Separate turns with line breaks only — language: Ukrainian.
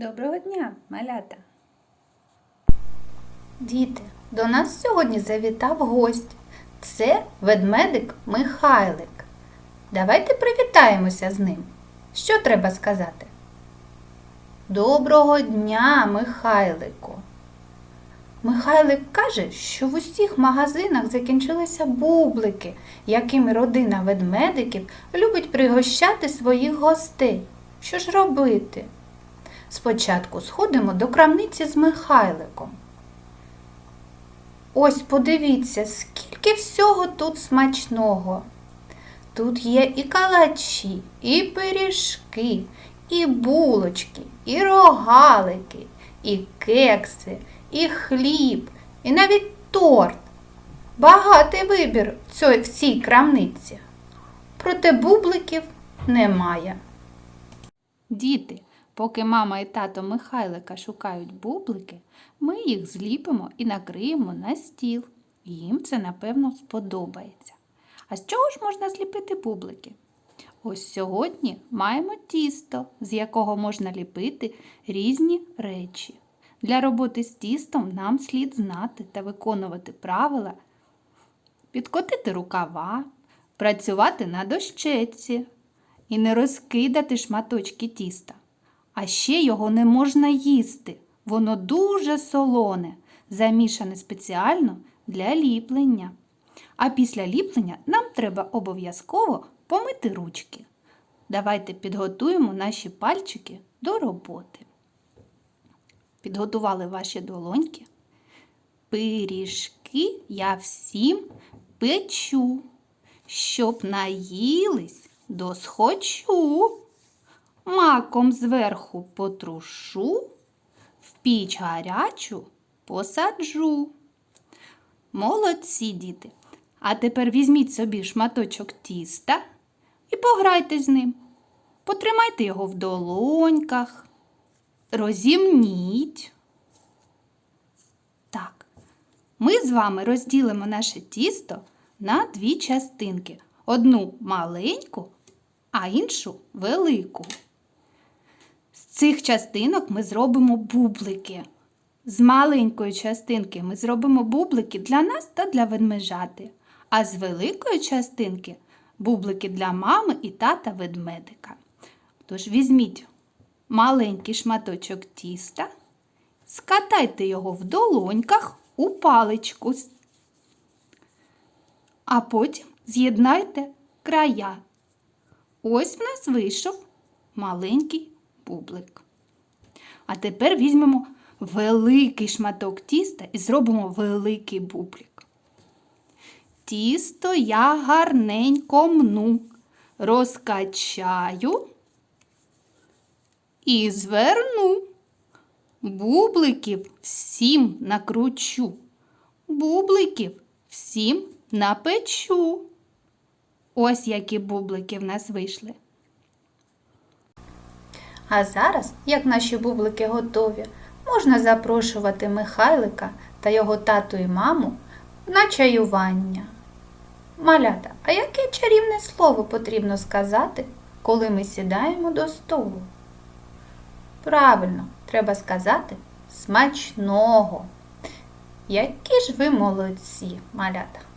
Доброго дня, малята!
Діти, до нас сьогодні завітав гость. Це ведмедик Михайлик. Давайте привітаємося з ним. Що треба сказати? Доброго дня, Михайлику. Михайлик каже, що в усіх магазинах закінчилися бублики, якими родина ведмедиків любить пригощати своїх гостей. Що ж робити? Спочатку сходимо до крамниці з Михайликом. Ось подивіться, скільки всього тут смачного. Тут є і калачі, і пиріжки, і булочки, і рогалики, і кекси, і хліб, і навіть торт. Багатий вибір в цій- крамниці. Проте бубликів немає.
Діти, поки мама і тато Михайлика шукають бублики, ми їх зліпимо і накриємо на стіл. Їм це, напевно, сподобається. А з чого ж можна зліпити бублики? Ось сьогодні маємо тісто, з якого можна ліпити різні речі. Для роботи з тістом нам слід знати та виконувати правила, підкотити рукава, працювати на дощечці і не розкидати шматочки тіста. А ще його не можна їсти. Воно дуже солоне, замішане спеціально для ліплення. А після ліплення нам треба обов'язково помити ручки. Давайте підготуємо наші пальчики до роботи. Підготували ваші долоньки. Пиріжки я всім печу, щоб наїлись досхочу. Маком зверху потрушу, в піч гарячу посаджу. Молодці, діти. А тепер візьміть собі шматочок тіста і пограйте з ним. Потримайте його в долоньках, розімніть. Так, ми з вами розділимо наше тісто на дві частинки. Одну маленьку, а іншу велику. З цих частинок ми зробимо бублики. З маленької частинки ми зробимо бублики для нас та для ведмежати. А з великої частинки бублики для мами і тата ведмедика. Тож візьміть маленький шматочок тіста, скатайте його в долоньках у паличку, а потім з'єднайте края. Ось в нас вийшов маленький бублик. А тепер візьмемо великий шматок тіста і зробимо великий бублик. Тісто я гарненько мну, розкачаю і зверну. Бубликів всім накручу, бубликів всім напечу. Ось які бублики в нас вийшли.
А зараз, як наші бублики готові, можна запрошувати Михайлика та його тату і маму на чаювання. Малята, а яке чарівне слово потрібно сказати, коли ми сідаємо до столу? Правильно, треба сказати смачного. Які ж ви молодці, малята!